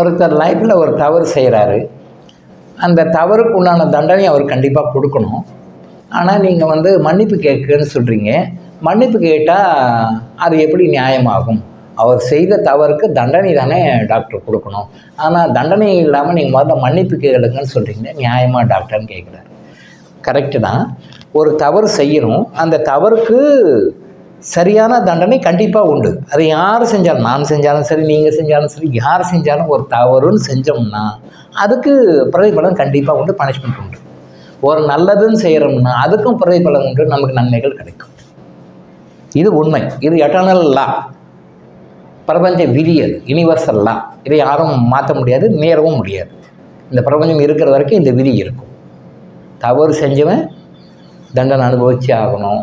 ஒருத்தர் லைஃப்பில் ஒரு தவறு செய்கிறாரு அந்த தவறுக்கு உண்டான தண்டனை அவர் கண்டிப்பாக கொடுக்கணும். ஆனால் நீங்கள் வந்து மன்னிப்பு கேட்குன்னு சொல்கிறீங்க மன்னிப்பு கேட்டால் அது எப்படி நியாயமாகும்? அவர் செய்த தவறுக்கு தண்டனை தானே டாக்டர் கொடுக்கணும். ஆனால் தண்டனை இல்லாமல் நீங்கள் முதல்ல மன்னிப்பு கேளுங்கன்னு சொல்கிறீங்க நியாயமாக டாக்டர்னு கேட்குறாரு. கரெக்டு தான். ஒரு தவறு செய்யணும். அந்த தவறுக்கு சரியான தண்டனை கண்டிப்பாக உண்டு. அது யார் செஞ்சாலும் நான் செஞ்சாலும் சரி நீங்கள் செஞ்சாலும் சரி யார் செஞ்சாலும் ஒரு தவறுன்னு செஞ்சோம்னா அதுக்கு பிரதிபலன் கண்டிப்பாக உண்டு பனிஷ்மெண்ட் உண்டு. ஒரு நல்லதுன்னு செய்கிறோம்னா அதுக்கும் பிரதிபலன் உண்டு நமக்கு நன்மைகள் கிடைக்கும். இது உண்மை. இது எட்டர்னல் லா பிரபஞ்ச விதி அது யூனிவர்சல் லா இதை யாரும் மாற்ற முடியாது மீறவும் முடியாது. இந்த பிரபஞ்சம் இருக்கிற வரைக்கும் இந்த விதி இருக்கும். தவறு செஞ்சவன் தண்டனை அனுபவிச்சு ஆகணும்.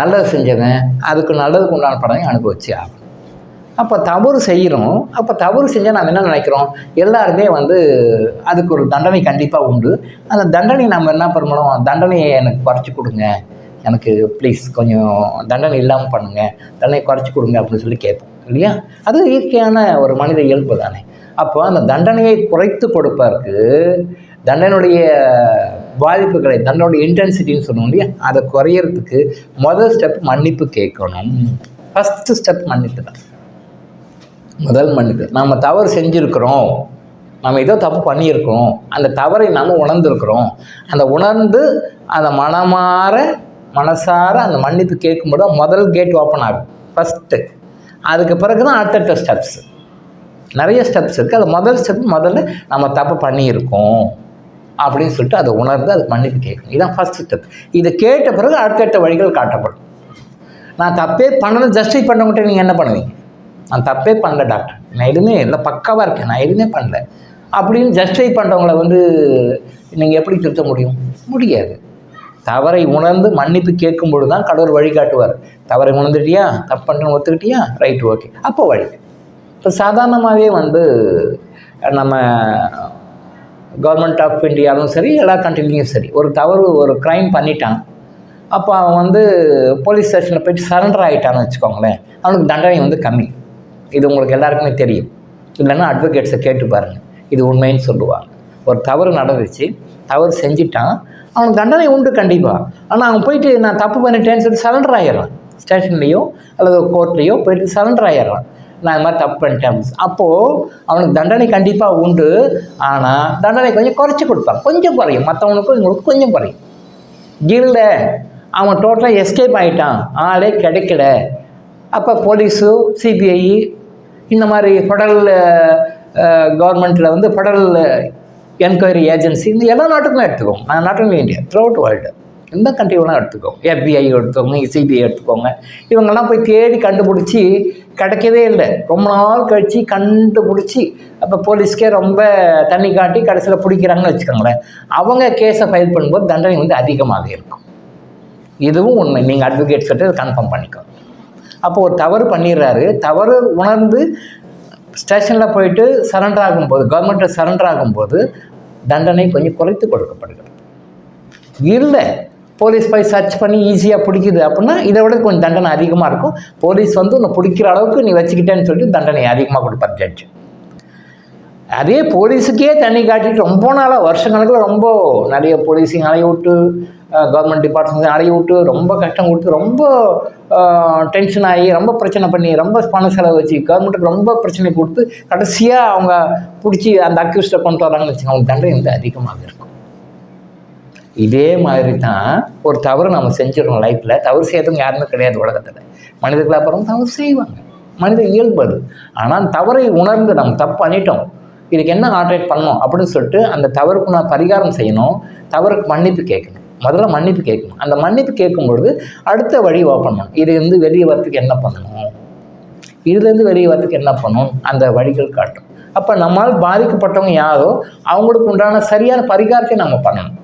நல்லது செஞ்சவன் அதுக்கு நல்லதுக்கு உண்டான படம் அனுபவிச்சு ஆகும் அப்போ தவறு செய்கிறோம் அப்போ தவறு செஞ்சால் நம்ம என்ன நினைக்கிறோம்? எல்லாருமே வந்து அதுக்கு ஒரு தண்டனை கண்டிப்பாக உண்டு. அந்த தண்டனை நம்ம என்ன பண்ணணும்? தண்டனையை எனக்கு குறைச்சி கொடுங்க. எனக்கு ப்ளீஸ் கொஞ்சம் தண்டனை இல்லாமல் பண்ணுங்கள் தண்டனை குறைச்சி கொடுங்க அப்படின்னு சொல்லி கேட்போம். இல்லையா? அது இயற்கையான ஒரு மனித இயல்பு தானே. அப்போ அந்த தண்டனையை குறைத்து கொடுப்பதற்கு தண்டனுடைய பாதிப்புகளை தன்னோட இன்டென்சிட்டின்னு சொல்லுவோம் இல்லையா? அதை குறையிறதுக்கு முதல் ஸ்டெப் மன்னிப்பு கேட்கணும். ஃபஸ்ட்டு ஸ்டெப் மன்னிப்பு தான். முதல் மன்னிப்பு. நம்ம தவறு செஞ்சுருக்கிறோம். நம்ம ஏதோ தப்பு பண்ணியிருக்கிறோம். அந்த தவறை நாம் உணர்ந்துருக்குறோம். அந்த உணர்ந்து அந்த மனமாற மனசார அந்த மன்னிப்பு கேட்கும்போது முதல் கேட் ஓப்பன் ஆகும். ஃபஸ்ட்டு அதுக்கு பிறகு தான் அடுத்தடுத்த ஸ்டெப்ஸ் நிறைய ஸ்டெப்ஸ் இருக்குது அது முதல் ஸ்டெப் முதல்ல நம்ம தப்பு பண்ணியிருக்கோம். அப்படின்னு சொல்லிட்டு அதை உணர்ந்து அது மன்னிப்பு கேட்கணும். இதுதான் ஃபஸ்ட் ஸ்டெப் இதை கேட்ட பிறகு அடுத்தடுத்த வழிகள் காட்டப்படும். நான் தப்பே பண்ணணும் ஜஸ்டிஃபை பண்ணவங்கிட்ட நீங்கள் என்ன பண்ணுவீங்க? நான் தப்பே பண்ணல டாக்டர் நான் எதுவுமே இல்லை பக்காவாக இருக்கேன். நான் எதுவுமே பண்ணல. அப்படின்னு ஜஸ்டிஃபை பண்ணுறவங்கள வந்து நீங்கள் எப்படி திருத்த முடியும்? முடியாது. தவறை உணர்ந்து மன்னிப்பு கேட்கும்போது தான் கடவுள் வழிகாட்டுவார். தவறை உணர்ந்துட்டியா? தப்பு பண்ணுறேன்னு ஒத்துக்கிட்டியா? ரைட் ஓகே அப்போ வழி. இப்போ சாதாரணமாகவே வந்து நம்ம கவர்மெண்ட் ஆஃப் இந்தியாவும் சரி எல்லா கண்ட்ரிலையும் சரி. ஒரு தவறு ஒரு க்ரைம் பண்ணிட்டான். அப்போ அவன் வந்து போலீஸ் ஸ்டேஷனில் போயிட்டு சரண்டர் ஆகிட்டான்னு வச்சுக்கோங்களேன். அவனுக்கு தண்டனை வந்து கம்மி. இது உங்களுக்கு எல்லாருக்குமே தெரியும். இல்லைன்னா அட்வொகேட்ஸை கேட்டு பாருங்கள் இது உண்மைன்னு சொல்லுவாங்க. ஒரு தவறு நடந்துச்சு. தவறு செஞ்சிட்டான். அவனுக்கு தண்டனை உண்டு கண்டிப்பாக ஆனால் அவன் போயிட்டு நான் தப்பு பண்ணிட்டேன்னு சொல்லி சரண்டர் ஆகிடுறான் ஸ்டேஷன்லேயோ அல்லது கோர்ட்லேயோ போயிட்டு சரண்டர் ஆகிடுறான் நான் இந்த மாதிரி தப்பு பண்ணிட்டேன் அப்போது அவனுக்கு தண்டனை கண்டிப்பாக உண்டு. ஆனால் தண்டனை கொஞ்சம் குறைச்சி கொடுப்பான். கொஞ்சம் குறையும். மற்றவனுக்கும் இவங்களுக்கு கொஞ்சம் குறையும். இல்லை அவன் டோட்டலாக எஸ்கேப் ஆகிட்டான் ஆளே கிடைக்கல. அப்போ போலீஸு சிபிஐ இந்த மாதிரி ஃபெடரல் கவர்மெண்ட்டில் வந்து ஃபெடரல் என்கொயரி ஏஜென்சி இந்த எல்லா நாட்டுக்குமே எடுத்துக்கோங்க. நான் not only India throughout world எந்த கண்ட்ரிவெலாம் எடுத்துக்கோங்க. எஃபிஐ எடுத்துக்கோங்க சிபிஐ எடுத்துக்கோங்க. இவங்கெல்லாம் போய் தேடி கண்டுபிடிச்சி கிடைக்கவே இல்லை. ரொம்ப நாள் கழித்து கண்டுபிடிச்சி அப்போ போலீஸ்க்கே ரொம்ப தண்ணி காட்டி கடைசியில் பிடிக்கிறாங்கன்னு வச்சுக்கோங்களேன். அவங்க கேஸை ஃபைல் பண்ணும்போது தண்டனை வந்து அதிகமாக இருக்கும். இதுவும் உண்மை. நீங்கள் அட்வொகேட் சொல்லிட்டு கன்ஃபார்ம் பண்ணிக்கோ அப்போ ஒரு தவறு பண்ணிடுறாரு. தவறு உணர்ந்து ஸ்டேஷனில் போயிட்டு சரண்டர் ஆகும்போது கவர்மெண்ட்டை சரண்டர் ஆகும்போது தண்டனை கொஞ்சம் குறைத்து கொடுக்கப்படுகிறது. இல்லை. போலீஸ் போய் சர்ச் பண்ணி ஈஸியாக பிடிக்குது அப்படின்னா இதை விட கொஞ்சம் தண்டனை அதிகமாக இருக்கும். போலீஸ் வந்து உன்னை பிடிக்கிற அளவுக்கு நீ வச்சுக்கிட்டேன்னு சொல்லிட்டு தண்டனை அதிகமாக கொடுப்பார் ஜட்ஜ் அதே போலீஸுக்கே தண்ணி காட்டிட்டு ரொம்ப நாளாக வருஷக்கணக்கில் ரொம்ப நிறைய போலீஸையும் அலைய விட்டு கவர்மெண்ட் டிபார்ட்மெண்ட் அலைய விட்டு ரொம்ப கஷ்டம் கொடுத்து ரொம்ப டென்ஷன் ஆகி ரொம்ப பிரச்சனை பண்ணி ரொம்ப பண செலவு வச்சு கவர்மெண்ட்டுக்கு ரொம்ப பிரச்சனை கொடுத்து கடைசியாக அவங்க பிடிச்சி அந்த அக்யூஸ்டை கொண்டு வராங்கன்னு வச்சுக்கோங்க அவங்க தண்டனை வந்து அதிகமாக இருக்கும். இதே மாதிரி தான் ஒரு தவறு நம்ம செஞ்சிடணும் லைஃப்பில் தவறு செய்யறதுக்கு யாருமே கிடையாது உலகத்தில். மனிதர்கள் அப்புறம் தவறு செய்வாங்க. மனித இயல்பு அது ஆனால் தவறை உணர்ந்து நம்ம தப்பு பண்ணிட்டோம். இதுக்கு என்ன ஆல்ட்ரேட் பண்ணணும் அப்படின்னு சொல்லிட்டு அந்த தவறுக்கு நான் பரிகாரம் செய்யணும். தவறுக்கு மன்னிப்பு கேட்கணும். முதல்ல மன்னிப்பு கேட்கணும். அந்த மன்னிப்பு கேட்கும்பொழுது அடுத்த வழி ஓப்பன் பண்ணணும். இதுலேருந்து வெளியே வரத்துக்கு என்ன பண்ணணும்? இதுலேருந்து வெளியே வரத்துக்கு என்ன பண்ணணும்? அந்த வழிகள் காட்டும். அப்போ நம்மால் பாதிக்கப்பட்டவங்க யாரோ அவங்களுக்கு உண்டான சரியான பரிகாரத்தை நம்ம பண்ணணும்.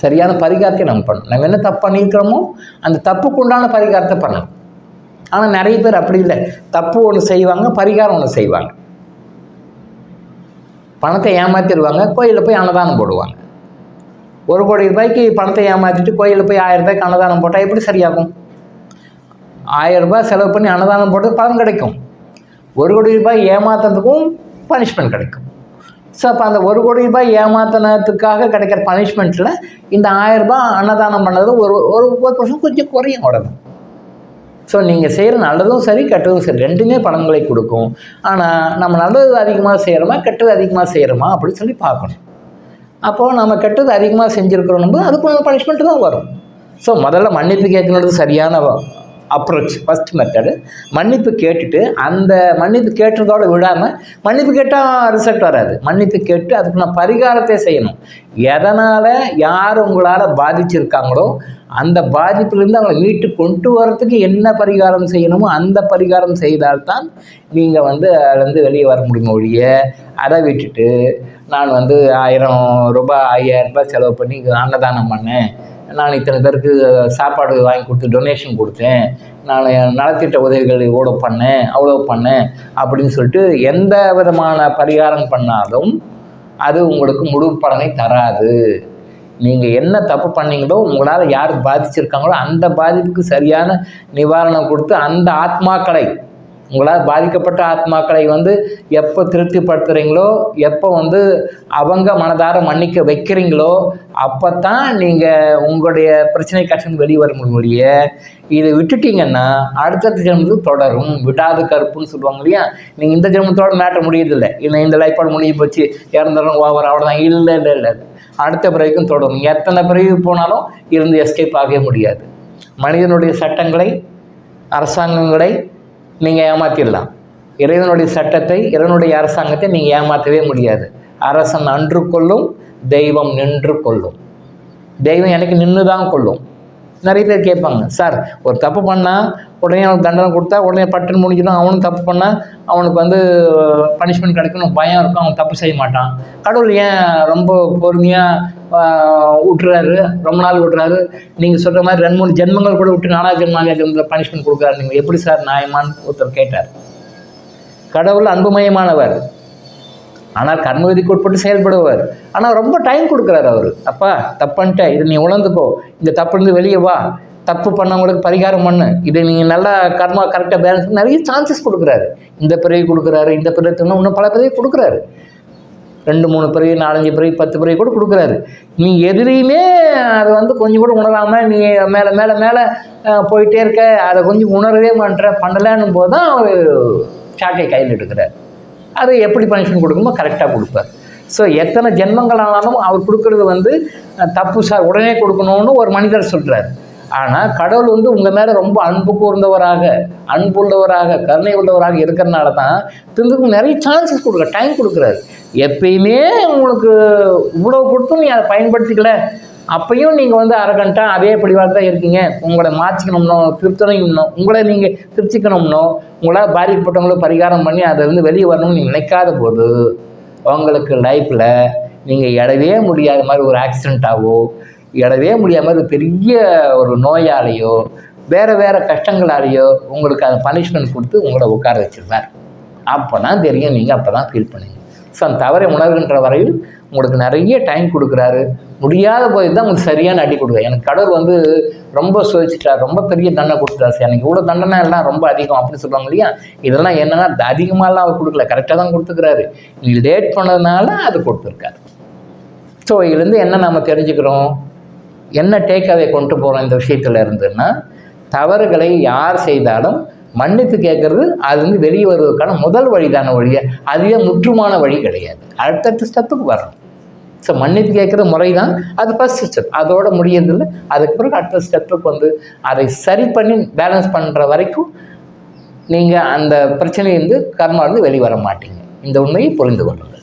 சரியான பரிகாரத்தை நம்ம பண்ணணும். நம்ம என்ன தப்பு பண்ணியிருக்கிறோமோ அந்த தப்புக்கு உண்டான பரிகாரத்தை பண்ணணும் ஆனால் நிறைய பேர் அப்படி இல்லை. தப்பு ஒன்று செய்வாங்க பரிகாரம் ஒன்று செய்வாங்க. பணத்தை ஏமாற்றிடுவாங்க கோயிலில் போய் அன்னதானம் போடுவாங்க. ஒரு கோடி ரூபாய்க்கு பணத்தை ஏமாற்றிட்டு கோயிலில் போய் ஆயிரம் ரூபாய்க்கு அன்னதானம் போட்டால் எப்படி சரியாகும்? ஆயிரம் ரூபாய் செலவு பண்ணி அன்னதானம் போட்டது பலன் கிடைக்கும். ஒரு கோடி ரூபாய் ஏமாத்துறதுக்கும் பனிஷ்மெண்ட் கிடைக்கும். ஸோ அப்போ அந்த ஒரு கோடி ரூபாய் ஏமாத்தினத்துக்காக கிடைக்கிற பனிஷ்மெண்ட்டில் இந்த ஆயிரம் அன்னதானம் பண்ணது ஒரு ஒரு ஒரு வருஷம் கொஞ்சம் குறையும் உடனே ஸோ நீங்கள் செய்கிற நல்லதும் சரி கெட்டதும் சரி ரெண்டுமே பலன்களை கொடுக்கும். ஆனால் நம்ம நல்லது அதிகமாக செய்கிறோமா கெட்டது அதிகமாக செய்கிறோமா அப்படின்னு சொல்லி பார்க்கணும். அப்போது நம்ம கெட்டது அதிகமாக செஞ்சுருக்கிறோம் போது அதுக்கு பனிஷ்மெண்ட்டு தான் வரும். ஸோ முதல்ல மன்னிப்பு கேட்கணுன்றது சரியான அப்ரோச் ஃபஸ்ட் மெத்தடு மன்னிப்பு கேட்டுட்டு அந்த மன்னிப்பு கேட்டதோடு விடாமல் மன்னிப்பு கேட்டால் ரிசல்ட் வராது. மன்னிப்பு கேட்டு அதுக்கு நான் பரிகாரத்தை செய்யணும். எதனால் யார் உங்களால் பாதிச்சிருக்காங்களோ அந்த பாதிப்பிலிருந்து அவங்களை மீட்டு கொண்டு வரத்துக்கு என்ன பரிகாரம் செய்யணுமோ அந்த பரிகாரம் செய்தால்தான் நீங்கள் வந்து அதுலேருந்து வெளியே வர முடியும் ஒழிய அதை விட்டுட்டு நான் வந்து ஆயிரம் ரூபாய் ஐயாயிரம் ரூபாய் செலவு பண்ணி அன்னதானம் பண்ணேன். நான் இத்தனை பேருக்கு சாப்பாடு வாங்கி கொடுத்து டொனேஷன் கொடுத்தேன். நான் நலத்திட்ட உதவிகள் இவ்வளோ பண்ணேன் அவ்வளோ பண்ணேன் அப்படின்னு சொல்லிட்டு எந்த விதமான பரிகாரம் பண்ணாலும் அது உங்களுக்கு முழு பலனை தராது. நீங்கள் என்ன தப்பு பண்ணீங்களோ உங்களால் யார் பாதிச்சிருக்காங்களோ அந்த பாதிப்புக்கு சரியான நிவாரணம் கொடுத்து அந்த ஆத்மாக்களை உங்களால் பாதிக்கப்பட்ட ஆத்மாக்களை வந்து எப்போ திருப்திப்படுத்துகிறீங்களோ எப்போ வந்து அவங்க மனதார மன்னிக்க வைக்கிறீங்களோ அப்போ தான் நீங்கள் உங்களுடைய பிரச்சனை கஷ்டம் வெளியே வர முடிய இதை விட்டுட்டீங்கன்னா அடுத்தடுத்த ஜென்மத்துக்கு தொடரும். விடாது கருப்புன்னு சொல்லுவாங்க இல்லையா? நீங்கள் இந்த ஜென்மத்தோட மேட்ட முடியறதில்லை. இல்லை இந்த லைஃபோட முடிஞ்சு போச்சு. இறந்துடும் ஓவர் அவ்வளோதான் இல்லை இல்லை இல்லை. அடுத்த பிறகுக்கும் தொடரும். எத்தனை பிறகு போனாலும் இருந்து எஸ்கேப் ஆகவே முடியாது. மனிதனுடைய சட்டங்களை அரசாங்கங்களை நீங்கள் ஏமாற்றிடலாம் இறைவனுடைய சட்டத்தை இறைவனுடைய அரசாங்கத்தை நீங்கள் ஏமாற்றவே முடியாது. அரசன் அன்று கொள்ளும் தெய்வம் நின்று கொள்ளும் தெய்வம் எனக்கு நின்று தான் கொள்ளும் நிறைய பேர் கேட்பாங்க சார் ஒரு தப்பு பண்ணால் உடனே அவனுக்கு தண்டனை கொடுத்தா உடனே பட்டுன்னு முடிஞ்சிடும் அவனும் தப்பு பண்ணால் அவனுக்கு வந்து பனிஷ்மெண்ட் கிடைக்கணும் பயம் இருக்கும் அவன் தப்பு செய்ய மாட்டான். கடவுள் ஏன் ரொம்ப பொறுமையாக விட்டுறாரு ரொம்ப நாள் விட்டுறாரு நீங்கள் சொல்கிற மாதிரி ரெண்டு மூணு ஜென்மங்கள் கூட விட்டு நாலாவது ஜென்மாங்க ஜென்மத்தில் பனிஷ்மெண்ட் கொடுக்குறாரு நீங்கள் எப்படி சார் நியாயமான்னு ஒருத்தர் கேட்டார். கடவுள் அன்புமயமானவர். ஆனால் கர்ம விதிக்கு உட்பட்டு செயல்படுவார் ஆனால் ரொம்ப டைம் கொடுக்குறாரு அவர். அப்பா தப்புன்ட்ட இதை நீ உணர்ந்துக்கோ. இந்த தப்புலேருந்து வெளியே வா. தப்பு பண்ணவங்களுக்கு பரிகாரம் பண்ணு. இதை நீங்கள் நல்லா கர்மா கரெக்டாக பேலன்ஸ் நிறைய சான்சஸ் கொடுக்குறாரு. இந்த பிறகு கொடுக்குறாரு இந்த பிறகு இன்னும் பல பிறகு கொடுக்குறாரு. ரெண்டு மூணு பிறகு நாலஞ்சு பிறகு பத்து பிறகு கூட கொடுக்குறாரு. நீ எதிரையுமே அதை வந்து கொஞ்சம் கூட உணராமல் நீ மேலே மேலே மேலே போயிட்டே இருக்க. அதை கொஞ்சம் உணரவே பண்ணுற பண்ணலன்னும் போது தான் அவர் சாட்டையை கையில் எடுக்கிறார். அது எப்படி பனிஷ்மெண்ட் கொடுக்கணுமோ கரெக்டாக கொடுப்பார். ஸோ எத்தனை ஜென்மங்கள் ஆனாலும் அவர் கொடுக்கறது வந்து தப்பு சார் உடனே கொடுக்கணும்னு ஒரு மனிதர் சொல்கிறார் ஆனால் கடவுள் வந்து உங்கள் மேலே ரொம்ப அன்பு கூர்ந்தவராக அன்புள்ளவராக கருணை உள்ளவராக இருக்கிறனால தான் திருந்துக்கும் நிறைய சான்சஸ் கொடுக்குற டைம் கொடுக்குறாரு. எப்பயுமே உங்களுக்கு இவ்வளோ கொடுத்தும் நீ அதை பயன்படுத்திக்கல. அப்பயும் நீங்கள் வந்து அரகண்டா அதே பிடிவாக தான் இருக்கீங்க. உங்களை மாற்றிக்கணும்னோ திருத்தணும்னோ உங்களை நீங்கள் திருத்திக்கணும்னோ உங்களால் பாதிக்கப்பட்டவங்களை பரிகாரம் பண்ணி அதிலிருந்து வெளியே வரணும்னு நீங்கள் நினைக்காத போது உங்களுக்கு லைஃப்பில் நீங்கள் எடவே முடியாத மாதிரி ஒரு ஆக்சிடெண்ட்டாவோ எடவே முடியாத மாதிரி ஒரு பெரிய ஒரு நோயாலேயோ வேறு வேறு கஷ்டங்களாலேயோ உங்களுக்கு அந்த பனிஷ்மெண்ட் கொடுத்து உங்களை உட்கார வச்சிருந்தார். அப்போ தான் தெரியும் நீங்கள் அப்போ தான் ஃபீல் பண்ணுங்க. ஸோ அந்த தவறை உணர்கின்ற வரையில் உங்களுக்கு நிறைய டைம் கொடுக்குறாரு. முடியாத போய் தான் உங்களுக்கு சரியான அடி கொடுக்குறாரு எனக்கு கடவுள் வந்து ரொம்ப சுவைச்சிட்டார் ரொம்ப பெரிய தண்டனை கொடுத்துட்டாரு சார். எனக்கு இவ்வளோ தண்டனை எல்லாம் ரொம்ப அதிகம் அப்படின்னு சொல்லுவாங்க இல்லையா? இதெல்லாம் என்னன்னா அது அவர் கொடுக்கல. கரெக்டாக தான் கொடுத்துக்கிறாரு. நீ லேட் பண்ணதுனால அது கொடுத்துருக்காரு. ஸோ இதுலேருந்து என்ன நம்ம தெரிஞ்சுக்கிறோம்? என்ன டேக்அவே கொண்டு போகிறோம் இந்த விஷயத்துல இருந்துன்னா தவறுகளை யார் செய்தாலும் மன்னித்து கேட்கறது அது வந்து வெளியே வருவதற்கான முதல் வழிதான வழியை. அதுவே முற்றுமான வழி கிடையாது. அடுத்தடுத்த ஸ்டெப்புக்கு வரணும். ஸோ மன்னித்து கேட்குற முறை தான் அது ஃபஸ்ட் ஸ்டெப் அதோட முடியறதில்ல. அதுக்கு பிறகு அடுத்த ஸ்டெப்புக்கு வந்து அதை சரி பண்ணி பேலன்ஸ் பண்ணுற வரைக்கும் நீங்கள் அந்த பிரச்சனையிலிருந்து கர்மாவிலிருந்து வெளிவர மாட்டீங்க. இந்த உண்மையை புரிந்து கொள்ளுங்கள்.